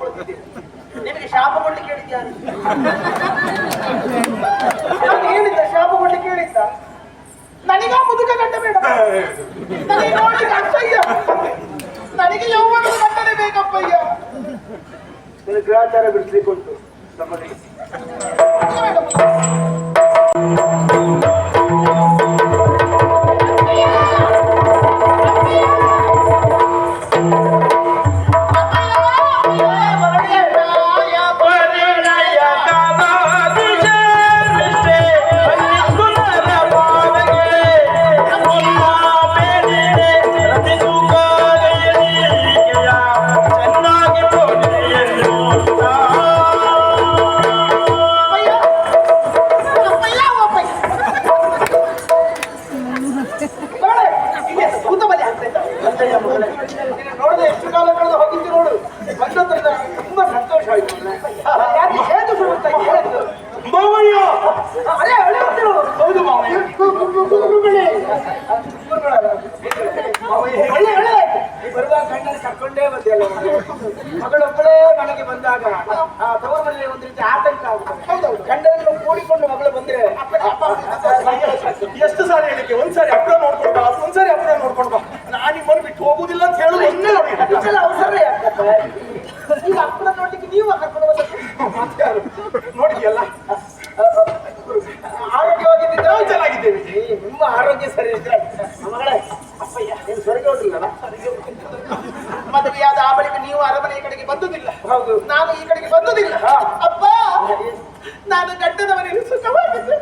ಬಂದಿದ್ದೇನೆ ನಿಮಗೆ ಶಾಪ ಕೊಡ್ಲಿಕ್ಕೆ ಹೇಳಿದ್ಯಾರು ಹೇಳಿದ್ದ? ಶಾಪ ಕೊಡ್ಲಿಕ್ಕೆ ಹೇಳಿದ್ದ? ನನಗ ಮುದುಕ ಗಂಡ ಬೇಡ. ನನಗೆ ನೋಡಿ ಅಪ್ಪಯ್ಯ ನನಗೆ ಯೌವನದ ಗಂಡನೇ ಬೇಕಪ್ಪಯ್ಯ ನಿನ್ನ ಗ್ರಹಚಾರ ಬಿಡಿಸ್ಲಿಕ್ಕೆ ಉಂಟು ನಮ್ಮಲ್ಲಿ ನೋಡಿದ್ರೆ ಎಷ್ಟು ಕಾಲ ಕಳೆದು ಹೋಗಿದ್ದು ನೋಡು ಬಂದತ್ರ ತುಂಬಾ ಸಂತೋಷ ಆಯ್ತು ಯಾಕೆ ಹೇಗೆ ಇದೆ? ಹೇಗೆ? ಮಾವಯ್ಯ ಅದೇ ಹಳೆ ಹೊತ್ತಿರು. ಹೌದು ಮಾವಯ್ಯ ಗುರುಗಳೇ. ಮಾವಯ್ಯ, ಒಳ್ಳೆ ಒಳ್ಳೆ ನೀ ಬರುವಾಗ ಗಂಡನ ಕರ್ಕೊಂಡೇ. ಮಗಳೊಬ್ಬಳೇ ಮನೆಗೆ ಬಂದಾಗ ಆ ತವರ ಮನೆಯಲ್ಲಿ ಒಂದು ರೀತಿ ಆತಂಕ ಆಗುತ್ತೆ ಗಂಡನನ್ನು ಕೂಡಿಕೊಂಡು ಮಗಳು ಬಂದ್ರೆ ಎಷ್ಟು ಸಾರಿ ಹೇಳಿಕೆ ಒಂದ್ಸಾರಿ ಅಪ್ರ ನೋಡ್ಕೊಂಡು ಬಾ ಒಂದ್ಸಾರಿ ಅಪ್ರ ನೋಡ್ಕೊಂಡು ಬಾ ನಾನು ನಿಮ್ಮನ್ನು ಬಿಟ್ಟು ಹೋಗುದಿಲ್ಲ ಅಂತ ಹೇಳುದು ಒಂದೇ ನೋಡಿ ಇದೆಲ್ಲ ಅವಸರ ಯಾಕಪ್ಪ ಈಗ ಅಪ್ಪನ ನೋಡ್ಲಿಕ್ಕೆ ನೀವು ಕರ್ಕೊಂಡು ಬಂದದ್ದು ಮತ್ತೆ ಯಾರು ನೋಡಿದ್ಯಲ್ಲ ಆರೋಗ್ಯವಾಗಿದ್ದಿದ್ರೆ ನಾವು ಚೆನ್ನಾಗಿದ್ದೇವೆ ಏ, ನಿಮ್ಮ ಆರೋಗ್ಯ ಸರಿ ಇದ್ರೆ ಮಗಳೇ ಅಪ್ಪಯ್ಯ ನೀನು ಸ್ವರ್ಗ ಹೋದ್ರಲ್ಲ ಮದುವೆಯಾದ ಆ ಬಳಿಕ ನೀವು ಅರಮನೆಯ ಕಡೆಗೆ ಬಂದುದಿಲ್ಲ ಹೌದು ನಾನು ಈ ಕಡೆಗೆ ಬಂದುದಿಲ್ಲ ಹಾ. ಅಪ್ಪ ನಾನು ಗಂಡನ ಮನೆಯಲ್ಲಿ ಸುಖವಾಗಿದ್ದೆ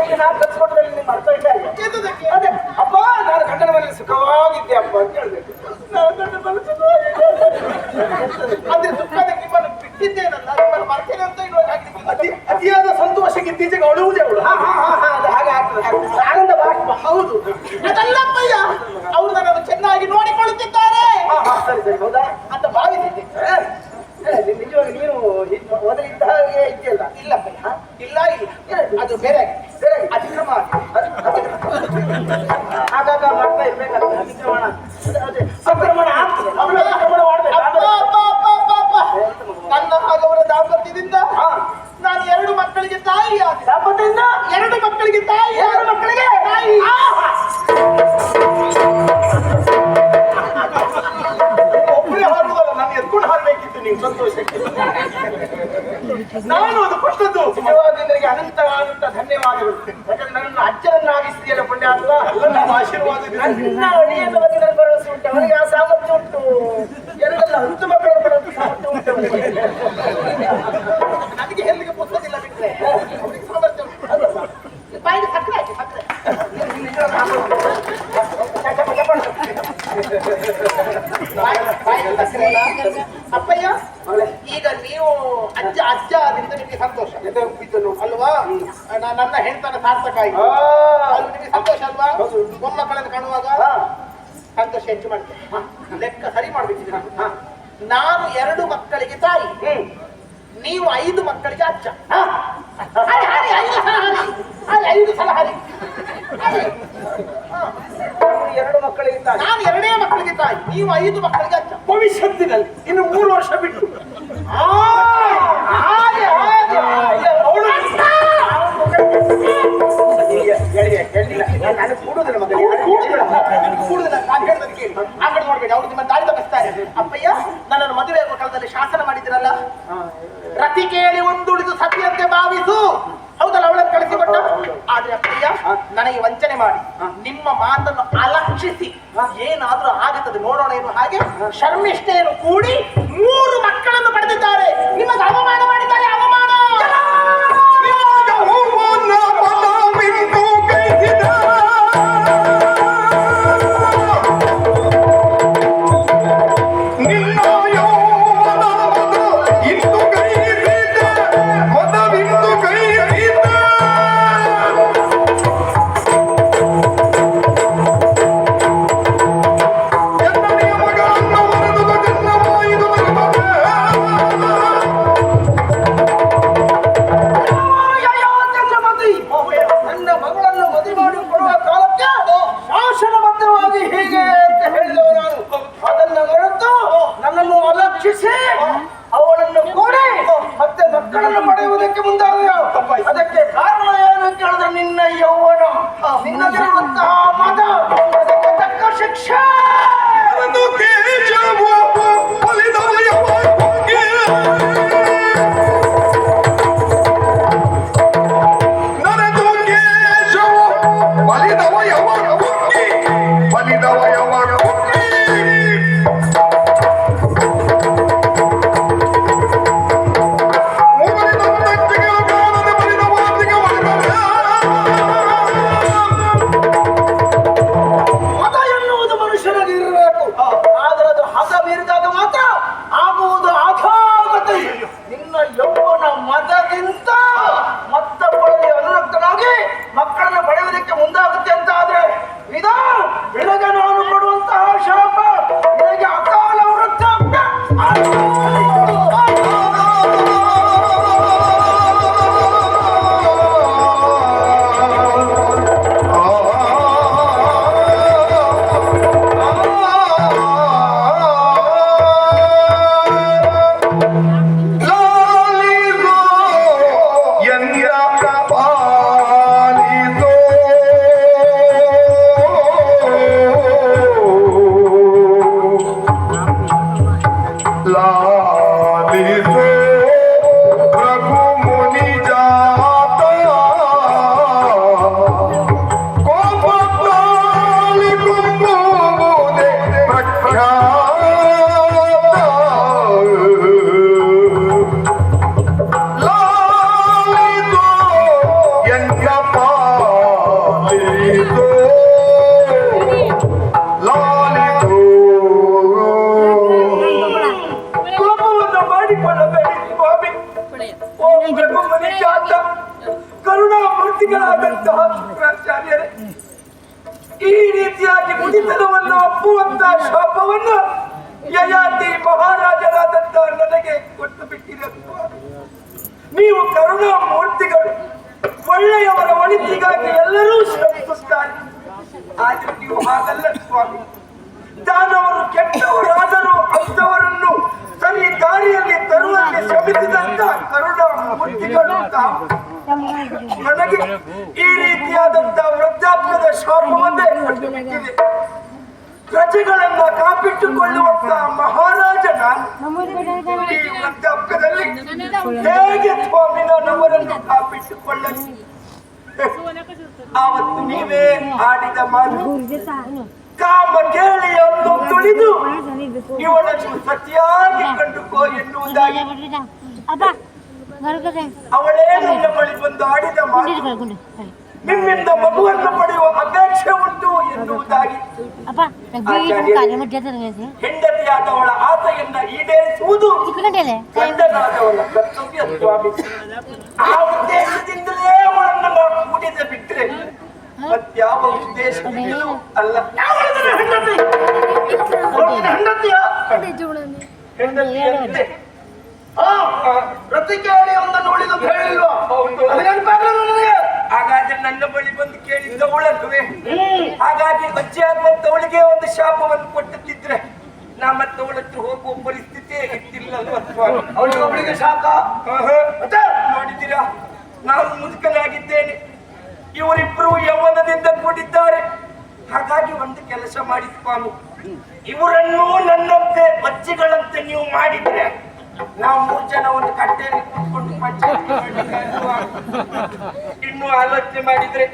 ಈಗ ನಾನು ಕಲ್ಸ್ಕೊಟ್ರೆ ನಿಮ್ಮ ಅರ್ಥ ಇಲ್ಲ ಅಲ್ವಾ? ಎಂತದಕ್ಕೆ? ಅದೇ ಅಪ್ಪ ನಾನು ಗಂಡನ ಮನೆಯಲ್ಲಿ ಸುಖವಾಗಿದ್ದೆ ಅಪ್ಪ ಅಂತ ಹೇಳ್ಬೇಕು ನಾನು ಗಂಡನ ಮನೆಯಲ್ಲಿ ಸುಖವಾಗಿದ್ದೆ. ಅಂದ್ರೆ ದುಃಖದ ನಿಮ್ಮನ್ನು ಬಿಟ್ಟಿದ್ದೇನಲ್ಲ ನಿಮ್ಮನ್ನು ಮರ್ತೇನೆ ಅಂತ ಇರುವಾಗ ಆಗ್ಲಿಕ್ಕಿಲ್ಲ. ಅತಿ ಅತಿಯಾದ ಸಂತೋಷಕ್ಕೆ ಇತ್ತೀಚೆಗೆ ಅಳುವುದೇ ಅವಳು ಹಾ ಹಾ ಹಾ ಹಾ ಅದು ಹಾಗೆ ಆಗ್ತದೆ ಹಾಗೆ ಆಗ್ತದೆ. ಆನಂದ ಬಾಷ್ಪ ಹೌದು ಅದಲ್ಲಪ್ಪಯ್ಯ ಅವರು ನನ್ನನ್ನು ಚೆನ್ನಾಗಿ ನೋಡಿಕೊಳ್ಳುತ್ತಿದ್ದಾರೆ ಹಾ ಹಾ ಸರಿ ಸರಿ ಹೌದಾ ಅಂತ ಭಾವಿಸಿದ್ದೆ ಏ, ಏ, ನೀ ನಿಜವಾಗಿ ನೀನು ಮೊದಲು ಇದ್ದ ಇದೆಯಲ್ಲ ಇಲ್ಲ ಇಲ್ಲ ಅದು ಬೇರೆ ಬೇರೆ. ಅತಿಕ್ರಮ ಅದು- ಸಂತೋಷಕ್ಕೆ ನಾನು ಅದು ಕೊಟ್ಟದ್ದು ನಿಜವಾಗಿ ಅನಂತ ಅನಂತ ಧನ್ಯವಾದಗಳು. ಯಾಕಂದ್ರೆ ನನ್ನ ಅಜ್ಜರನ್ನಾಗಿಸಿದೆಯಲ್ಲ ಪುಣ್ಯ ಆಶೀರ್ವಾದದಿಂದ. ನನ್ನ ನನಗೆ ಭರವಸೆ ಉಂಟು ಅವನಿಗೆ ಆ ಸಾಮರ್ಥ್ಯ ಉಂಟು. ಎಲ್ಲ ಹತ್ತು ಮಕ್ಕಳ ಸಾಮರ್ಥ್ಯ ಉಂಟು ಅವನಿಗೆ. ನನಗೆ ಹೆಲ್ಲಿಗೆ ಪುಸ್ತಕದಿಲ್ಲ ಬಿಟ್ರೆ ಅವ್ರಿಗೆ ಸಾಮರ್ಥ್ಯ ಉಂಟು. ಅಲ್ವಾ? ಬಾಯಿಗೆ ಸಕ್ಕರೆ ಹಾಕಿ ಸಕ್ಕರೆ ಸಕ್ಕರೆ? ಅಪ್ಪಯ್ಯ ಈಗ ನೀವು ಅಜ್ಜ ಅಜ್ಜ ಆದ್ರಿಂದ ನಿಮಗೆ ಸಂತೋಷ. ಅಲ್ವಾ? ನನ್ನ ಹೆಣ್ತನ ಸಾರ್ಥಕ ಆಯ್ತು. ಅದು ನಿಮಗೆ ಸಂತೋಷ ಅಲ್ವಾ. ಮೊಮ್ಮಕ್ಕಳನ್ನು ಕಾಣುವಾಗ. ಸಂತೋಷ ಹೆಚ್ಚು ಮಾಡ್ತೇನೆ. ಲೆಕ್ಕ ಸರಿ ಮಾಡ್ಬೇಕು ನಾನು ಎರಡು ಮಕ್ಕಳಿಗೆ ತಾಯಿ. ನೀವು ಐದು ಮಕ್ಕಳಿಗೆ ಅಜ್ಜ. ಐದು ಸಲ ಹರಿ. ಐದು ಸಲ ಹರಿ. ಎರಡು ಎರಡು ತಾಯಿ. ನಾನು ಎರಡೇ ಮಕ್ಕಳಿಗೆ ತಾಯಿ. ನೀವು ಐದು ಮಕ್ಕಳಿಗೆ ಅಜ್ಜ. ಭವಿಷ್ಯತ್ತಿನಲ್ಲಿ ಇನ್ನು ಮೂರು ವರ್ಷ ಬಿಟ್ಟು. ಅಪ್ಪಯ್ಯ ನನ್ನನ್ನು ಮದುವೆ ಆಗುವ ಕಾಲದಲ್ಲಿ ಶಾಸನ ಮಾಡಿದ್ರಲ್ಲ ರತಿ ಕೇಳಿ ಒಂದುಳಿದು ಸತಿಯಂತೆ ಭಾವಿಸು. ನನಗೆ ವಂಚನೆ ಮಾಡಿ. ನಿಮ್ಮ ಮಾತನ್ನು ಅಲಕ್ಷಿಸಿ. ಏನಾದ್ರೂ ಆಗುತ್ತದೆ ನೋಡೋಣ ಎನ್ನುವ ಹಾಗೆ ಶರ್ಮಿಷ್ಠೆಯನ್ನು ಕೂಡಿ ಮೂರು ಮಕ್ಕಳನ್ನು ಪಡೆದಿದ್ದಾರೆ. ನಿಮಗೆ ಅವಮಾನ ಮಾಡಿದ್ದಾರೆ ನಿನ್ನದಿರುವಂತಹ ಮತ لا ಕರುಣಾಮೂರ್ತಿಗಳಾದಂತಹ ಶುಕ್ರಾಚಾರ್ಯರೇ, ಈ ರೀತಿಯಾಗಿ ಮುಡಿತನವನ್ನು ಒಪ್ಪುವಂತಹ ಶಾಪವನ್ನು ಯಯಾತಿ ಮಹಾರಾಜರಾದಂತಹ ನನಗೆ ಕೊಟ್ಟು ಸ್ವಾಮಿ. ನೀವು ಕರುಣಾಮೂರ್ತಿಗಳು ಒಳ್ಳೆಯವರ ಒಳಿತಿಗಾಗಿ ಎಲ್ಲರೂ ಶ್ರಮಿಸುತ್ತಾರೆ. ಆದ್ರೆ ನೀವು ಹಾಗಲ್ಲ ಸ್ವಾಮಿ. ದಾನವರು ಕೆಟ್ಟವರಾದರೂ ಅಂಥವರನ್ನು ಸರಿ ದಾರಿಯಲ್ಲಿ ತರುವಂತೆ ಶ್ರಮಿಸಿದಂತ ಕರುಣಾಮೂರ್ತಿಗಳು ತಾವು. ನನಗೆ ಈ ರೀತಿಯಾದಂತ ವೃದ್ಧಾಪ್ಯದ ಶಾಪವನ್ನೇ ಪ್ರಜೆಗಳನ್ನ ಕಾಪಿಟ್ಟುಕೊಳ್ಳುವಂತ ಮಹಾರಾಜನ ಈ ವೃದ್ಧಾಪ್ಯದಲ್ಲಿ ಹೇಗೆ ಸ್ವಾಮಿ ನಮ್ಮವರನ್ನು ಕಾಪಿಟ್ಟುಕೊಳ್ಳಲಿ. ಆವತ್ತು ನೀವೇ ಆಡಿದ ಮಾತು ಕಾಮ ಕೇಳಿ ಅಂದು ತುಳಿದು ಇವಳನ್ನು ಸತಿಯಾಗಿ ಕಂಡುಕೋ ಎನ್ನುವುದಾಗಿ. ಅವಳೇ ನನ್ನ ಬಳಿ ಬಂದು ಆಡಿದ ಮಾತು? ನಿಮ್ಮಿಂದ ಮಗುವನ್ನು ಪಡೆಯುವ ಅಪೇಕ್ಷೆ ಉಂಟು ಎನ್ನುವುದಾಗಿ. ಹೆಂಡತಿಯಾದವಳ ಆಸೆಯನ್ನ ಈಡೇರಿಸುವುದು ಗಂಡನಾದವಳ ಕರ್ತವ್ಯ ಸ್ವಾಮಿ. ಆ ಉದ್ದೇಶದಿಂದಲೇ ಅವಳನ್ನು ನಾವು ಕೂಡಿದ ಯಾವ ಮತ್ಯಾವ ಉದ್ದೇಶದಿಂದಲೂ ಅಲ್ಲ ಹೆಂಡತಿಯ? ಆ, ಪ್ರತಿಕೇಳಿ ಒಂದನ್ನು ಉಳಿದು ಹೇಳಿಲ್ವಾ ಅದು ನೆನಪಾಗಲ್ಲ ನನಗೆ. ಹಾಗಾದ್ರೆ ನನ್ನ ಬಳಿ ಬಂದು ಕೇಳಿದ್ದವಳಲ್ವೇ ಹಾಗಾಗಿ ಅಜ್ಜಿ ಆಗುವಂತವಳಿಗೆ ಒಂದು ಶಾಪವನ್ನು ಕೊಟ್ಟುತ್ತಿದ್ರೆ ನಾ ಮತ್ತೆ ಅವಳತ್ರ ಹೋಗುವ ಪರಿಸ್ಥಿತಿ ಇತ್ತಿಲ್ಲ ಅವಳಿಗೆ ಒಬ್ಬಳಿಗೆ ಶಾಪ. ನೋಡಿದ್ದೀರಾ? ನಾನು ಮುದುಕನಾಗಿದ್ದೇನೆ. ಇವರಿಬ್ರು ಯೌವನದಿಂದ ಕೂಡಿದ್ದಾರೆ. ಹಾಗಾಗಿ ಒಂದು ಕೆಲಸ ಮಾಡಿ ಸ್ವಾಮಿ ಇವರನ್ನು ನನ್ನಂತೆ ಬಚ್ಚಿಗಳಂತೆ ನೀವು ಮಾಡಿದ್ರೆ ನಾವು ಮೂರು ಜನ ಒಂದು ಕಟ್ಟೆಯಲ್ಲಿ ಕೂತ್ಕೊಂಡು ಪಂಚಾಯತ್. ಇನ್ನು ಆಲೋಚನೆ ಮಾಡಿದ್ರೆ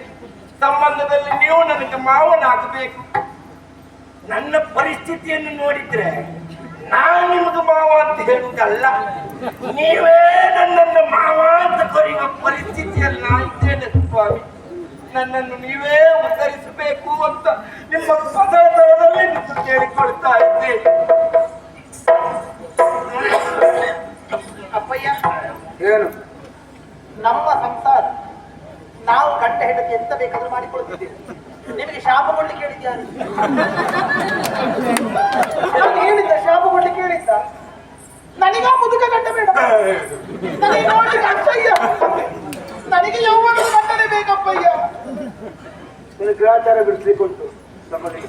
ಸಂಬಂಧದಲ್ಲಿ ನೀವು ನನಗೆ ಮಾವನಾಗಬೇಕು. ನನ್ನ ಪರಿಸ್ಥಿತಿಯನ್ನು ನೋಡಿದ್ರೆ ನಾನು ನಿಮಗೆ ಮಾವ ಅಂತ ಹೇಳುವುದಲ್ಲ, ನೀವೇ ನನ್ನನ್ನು ಮಾವ ಅಂತ ಕರೆಯುವ ಪರಿಸ್ಥಿತಿಯಲ್ಲಿ ಸ್ವಾಮಿ. ನನ್ನನ್ನು ನೀವೇ ಉತ್ತರಿಸಬೇಕು ಅಂತ ನಿಮ್ಮ ನಿಮ್ಮ ಕೇಳಿಕೊಳ್ತಾ ಇದ್ದೇನೆ. ಏನು? ನಮ್ಮ ಸಂಸಾರ. ನಾವು ಗಂಟೆ ಹೆಂಡತಿ ಎಂತ ಬೇಕಾದ್ರೂ ಮಾಡಿಕೊಳ್ತಿದ್ದೇವೆ. ನಿಮಗೆ ಶಾಪ ಕೊಡ್ಲಿಕ್ಕೆ ಹೇಳಿದ್ಯಾರು ಹೇಳಿದ್ದ ಶಾಪ ಕೊಡ್ಲಿಕ್ಕೆ ಹೇಳಿದ್ದ. ನನಗ ಮುದುಕ ಗಂಟೆ ಬೇಡ. ನನಗೆ ನೋಡ್ಲಿಕ್ಕೆ ಅಪ್ಪಯ್ಯ ನನಗೆ ಯೌವನದ ಗಂಡನೇ ಬೇಕಪ್ಪಯ್ಯ. ನಿನ್ನ ಗ್ರಾಚಾರ ಬಿಡಿಸ್ಲಿಕ್ಕೆ ಉಂಟು ನಮ್ಮಲ್ಲಿ.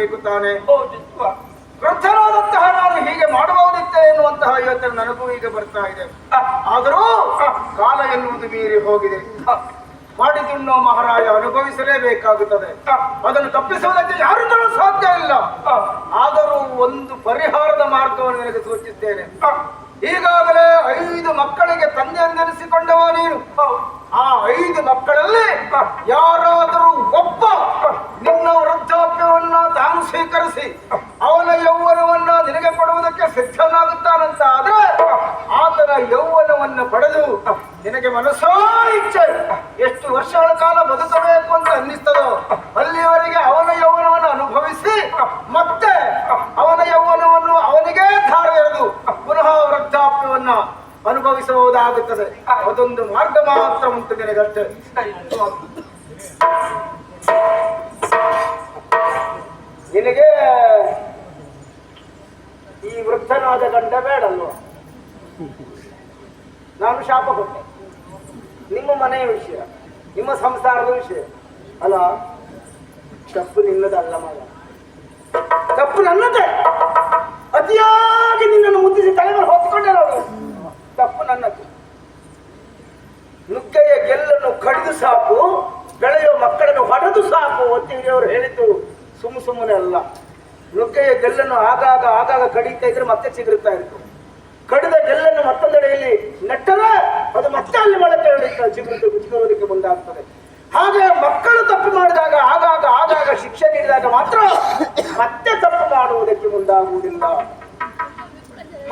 ಆಗಿರಬೇಕು ತಾನೆ. ವೃದ್ಧರಾದಂತಹ ನಾನು ಹೀಗೆ ಮಾಡಬಹುದಿತ್ತೆ ಎನ್ನುವಂತಹ ಯೋಚನೆ ನನಗೂ ಈಗ ಬರ್ತಾ ಇದೆ. ಆದರೂ ಕಾಲ ಎನ್ನುವುದು ಮೀರಿ ಹೋಗಿದೆ. ಮಾಡಿದುಣ್ಣೋ ಮಹಾರಾಜ ಅನುಭವಿಸಲೇಬೇಕಾಗುತ್ತದೆ. ಅದನ್ನು ತಪ್ಪಿಸುವುದಕ್ಕೆ ಯಾರಿಂದಲೂ ಸಾಧ್ಯ ಇಲ್ಲ. ಆದರೂ ಒಂದು ಪರಿಹಾರದ ಮಾರ್ಗವನ್ನು ನಿನಗೆ ಸೂಚಿಸ್ತೇನೆ ಈಗಾಗಲೇ ಐದು ಮಕ್ಕಳಿಗೆ ತಂದೆ ಎಂದೆನಿಸಿಕೊಂಡವ ನೀನು. ಆ ಐದು ಮಕ್ಕಳಲ್ಲಿ ಯಾರಾದರೂ ಒಬ್ಬ ನಿನ್ನ ವೃದ್ಧಾಪ್ಯವನ್ನ ತಾನು ಸ್ವೀಕರಿಸಿ, ಅವನ ಯೌವನವನ್ನ ನಿನಗೆ ಕೊಡುವುದಕ್ಕೆ ಸಿದ್ಧನಾಗುತ್ತಾನಂತ ಆದ್ರೆ ಆತನ ಯೌವನವನ್ನು ಪಡೆದು ನಿನಗೆ ಮನಸ್ಸೋ ಇಚ್ಛೆ ಎಷ್ಟು ವರ್ಷಗಳ ಕಾಲ ಬದುಕಬೇಕು ಅಂತ ಅನ್ನಿಸ್ತದೋ ಅಲ್ಲಿಯವರೆಗೆ ಅವನ ಯೌವನವನ್ನು ಅನುಭವಿಸಿ ಮತ್ತೆ ಅವನ ಯೌವನವನ್ನು ಅವನಿಗೆ ಧಾರೆ ಎರೆದು ಪುನಃ ವೃದ್ಧಾಪ್ಯವನ್ನ ಅನುಭವಿಸಬಹುದಾಗುತ್ತದೆ ಅದೊಂದು ಮಾರ್ಗ ಮಾತ್ರ ಉಂಟು ನಿನಗಷ್ಟೇ ನಿನಗೆ ಈ ವೃದ್ಧನಾದ ಗಂಡ ಬೇಡಲ್ವ? ನಾನು ಶಾಪ ಕೊಟ್ಟೆ. ನಿಮ್ಮ ಮನೆಯ ವಿಷಯ, ನಿಮ್ಮ ಸಂಸಾರದ ವಿಷಯ. ಅಲ್ಲ, ತಪ್ಪು ನಿನ್ನದಲ್ಲ ಮಗ ತಪ್ಪು ನನ್ನದೇ. ಅತಿಯಾಗಿ ನಿನ್ನನ್ನು ಮುದ್ದಿಸಿ ತಲೆ ಮೇಲೆ ಹೊತ್ತುಕೊಂಡೆ ನೋಡು. ತಪ್ಪು ನನ್ನದು. ನುಗ್ಗೆಯ ಗೆಲ್ಲನ್ನು ಕಡಿದು ಸಾಕು ಬೆಳೆಯುವ ಮಕ್ಕಳನ್ನು ಹೊಡೆದು ಸಾಕು ಒತ್ತಿಗೆಯವರು ಹೇಳಿದ್ದು. ಸುಮ್ಮ ಸುಮ್ಮನೆ ಅಲ್ಲ. ನುಗ್ಗೆಯ ಗೆಲ್ಲನ್ನು ಆಗಾಗ ಆಗಾಗ ಕಡಿತಾ ಇದ್ರೆ ಮತ್ತೆ ಚಿಗುರುತ್ತಾ ಇತ್ತು ಕಡಿದ ಗೆಲ್ಲನ್ನು ಮತ್ತೊಂದೆಡೆಯಲ್ಲಿ ನೆಟ್ಟರೆ ಅದು ಮತ್ತೆ ಅಲ್ಲಿ ಮಳೆ ಚಿಗುರು ಚಿಗುರೋದಕ್ಕೆ ಮುಂದಾಗ್ತದೆ. ಹಾಗೆ ಮಕ್ಕಳು ತಪ್ಪು ಮಾಡಿದಾಗ ಆಗಾಗ ಆಗಾಗ ಶಿಕ್ಷೆ ನೀಡಿದಾಗ ಮಾತ್ರ ಮತ್ತೆ ತಪ್ಪು ಮಾಡುವುದಕ್ಕೆ ಮುಂದಾಗುವುದಿಲ್ಲ.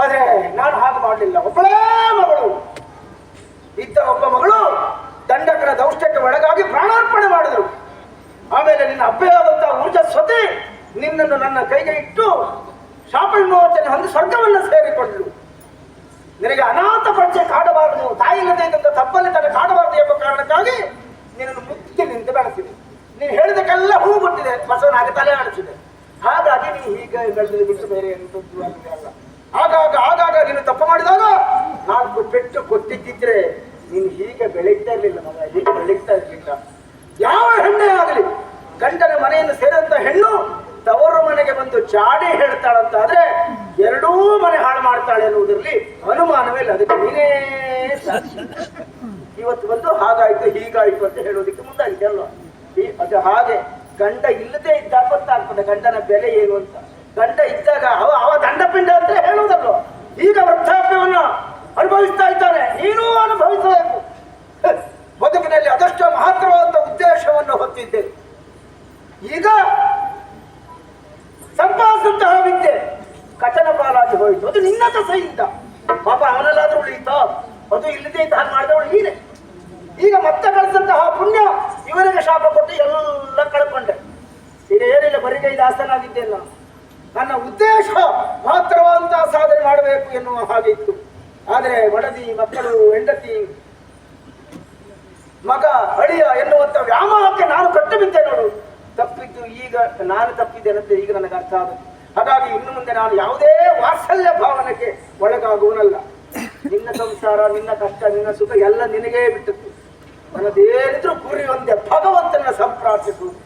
ಆದರೆ ನಾನು ಹಾಗೆ ಮಾಡಲಿಲ್ಲ. ಒಬ್ಬಳೇ ಮಗಳು. ಇದ್ದ ಒಬ್ಬ ಮಗಳು ದಂಡಕರ ದೌಷ್ಟ್ಯಕ್ಕೆ ಒಳಗಾಗಿ ಪ್ರಾಣಾರ್ಪಣೆ ಮಾಡಿದರು. ಆಮೇಲೆ ನಿನ್ನ ಅಬ್ಬೆಯಾದಂತಹ ಊರ್ಜಸ್ವತಿ ನಿನ್ನನ್ನು ನನ್ನ ಕೈಗೆ ಇಟ್ಟು ಶಾಪ ವಿಮೋಚನೆ ಹೊಂದಿ ಸ್ವರ್ಗವನ್ನು ಸೇರಿಕೊಂಡಳು. ನಿನಗೆ ಅನಾಥ ಪರಿಚಯ ಕಾಡಬಾರದು ತಾಯಿ ಇಲ್ಲದೆ ಇದ್ದಂತ ತಪ್ಪಲ್ಲಿ ತನ್ನ ಕಾಡಬಾರದು ಎಂಬ ಕಾರಣಕ್ಕಾಗಿ ನಿನ್ನನ್ನು ಮುಕ್ತಿ ನಿಂತು ಬೆಳೆಸಿದೆ. ನೀನು ಹೇಳಿದಕ್ಕೆಲ್ಲ ಹೂ ಬಿಟ್ಟಿದೆ ಬಸವನಾಗಿ ತಲೆ ಆಡಿಸಿದೆ. ಹಾಗಾಗಿ ನೀ ಹೀಗೆ ಬೆಳೆದು ಬಿಟ್ಟು ಬೇರೆ ಎಂತದ್ದು ಅಲ್ಲ. ಆಗಾಗ ಆಗಾಗ ನೀನು ತಪ್ಪು ಮಾಡಿದಾಗ ನಾಲ್ಕು ಪೆಟ್ಟು ಕೊಟ್ಟಿದ್ದಿದ್ರೆ ನೀನು ಹೀಗೆ ಬೆಳೀತಾ ಇರಲಿಲ್ಲ ಮಗ, ಹೀಗೆ ಬೆಳೀತಾ ಇರಲಿಲ್ಲ. ಯಾವ ಹೆಣ್ಣೇ ಆಗಲಿ ಗಂಡನ ಮನೆಯನ್ನು ಸೇರಂತ ಹೆಣ್ಣು ತವರು ಮನೆಗೆ ಬಂದು ಚಾಡಿ ಹೇಳ್ತಾಳಂತ ಆದ್ರೆ ಎರಡೂ ಮನೆ ಹಾಳು ಮಾಡ್ತಾಳೆ ಅನ್ನುವುದರಲ್ಲಿ ಅನುಮಾನವೇ ಇಲ್ಲ. ಅದಕ್ಕೆ ನೀನೇ. ಇವತ್ತು ಬಂದು ಹಾಗಾಯ್ತು, ಹೀಗಾಯ್ತು ಅಂತ ಹೇಳೋದಕ್ಕೆ ಮುಂದಾಗಿದೆ ಅಲ್ವಾ ಅದು ಹಾಗೆ ಗಂಡ ಇಲ್ಲದೆ ಇದ್ದಾಗ ಗೊತ್ತಾಗ್ತದೆ ಗಂಡನ ಬೆಲೆ ಏನು ಅಂತ. ಗಂಡ ಇದ್ದಾಗ ಅವ ಅವ ದಂಡಪಿಂಡ ಅಂತ ಹೇಳುವುದಲ್ವ ಈಗ ವೃದ್ಧಾಪ್ಯವನ್ನ ಅನುಭವಿಸ್ತಾ ಇದ್ದಾರೆ. ನೀನೂ ಅನುಭವಿಸಬೇಕು. ಬದುಕಿನಲ್ಲಿ ಅದಷ್ಟು ಮಹತ್ತರವಾದ ಉದ್ದೇಶವನ್ನು ಹೊತ್ತಿದ್ದೆ. ಈಗ ಸಂಪಾದಿಸಿದಂತಹ ವಿದ್ಯೆ ಕಚನ ಪಾಲಾಗಿ ಹೋಯಿತು. ಅದು ನಿನ್ನ ದಸೆಯಿಂದ ಪಾಪ ಅವನಲ್ಲಾದ್ರೂ ಉಳಿಯಿತ? ಅದು ಇಲ್ಲದೆ ಇದ್ದ ಹಾಗೆ ಮಾಡಿದವಳು ನೀನೆ. ಈಗ ಮತ್ತೆ ಕಳಿಸಿದಂತಹ ಪುಣ್ಯ ಇವರಿಗೆ ಶಾಪ ಕೊಟ್ಟು ಎಲ್ಲ ಕಳ್ಕೊಂಡೆ. ಇದು ಏನಿಲ್ಲ ಬರಿಗೈ ನಾನು ನನ್ನ ಉದ್ದೇಶ ಮಾತ್ರವಾದಂತಹ ಸಾಧನೆ ಮಾಡಬೇಕು ಎನ್ನುವ ಹಾಗೆ ಇತ್ತು. ಆದರೆ ಒಡದಿ ಮಕ್ಕಳು ಹೆಂಡತಿ ಮಗ ಅಳಿಯ ಎನ್ನುವಂತ ವ್ಯಾಮೋಹಕ್ಕೆ ನಾನು ಕಟ್ಟು ಬಿದ್ದೆ ನೋಡು. ತಪ್ಪಿದ್ದು ಈಗ ನಾನು ತಪ್ಪಿದ್ದೇನಂತೆ ಈಗ ನನಗೆ ಅರ್ಥ ಆಗುತ್ತೆ ಹಾಗಾಗಿ ಇನ್ನು ಮುಂದೆ ನಾನು ಯಾವುದೇ ವಾತ್ಸಲ್ಯ ಭಾವನೆಗೆ ಒಳಗಾಗುವನಲ್ಲ. ನಿನ್ನ ಸಂಸಾರ, ನಿನ್ನ ಕಷ್ಟ, ನಿನ್ನ ಸುಖ ಎಲ್ಲ ನಿನಗೇ ಬಿಟ್ಟದ್ದು. ನನ್ನದೇನಿದ್ರೂ ಗುರಿ ಒಂದೇ ಭಗವಂತನ ಸಂಪ್ರಾರ್ಥಿಸುವುದು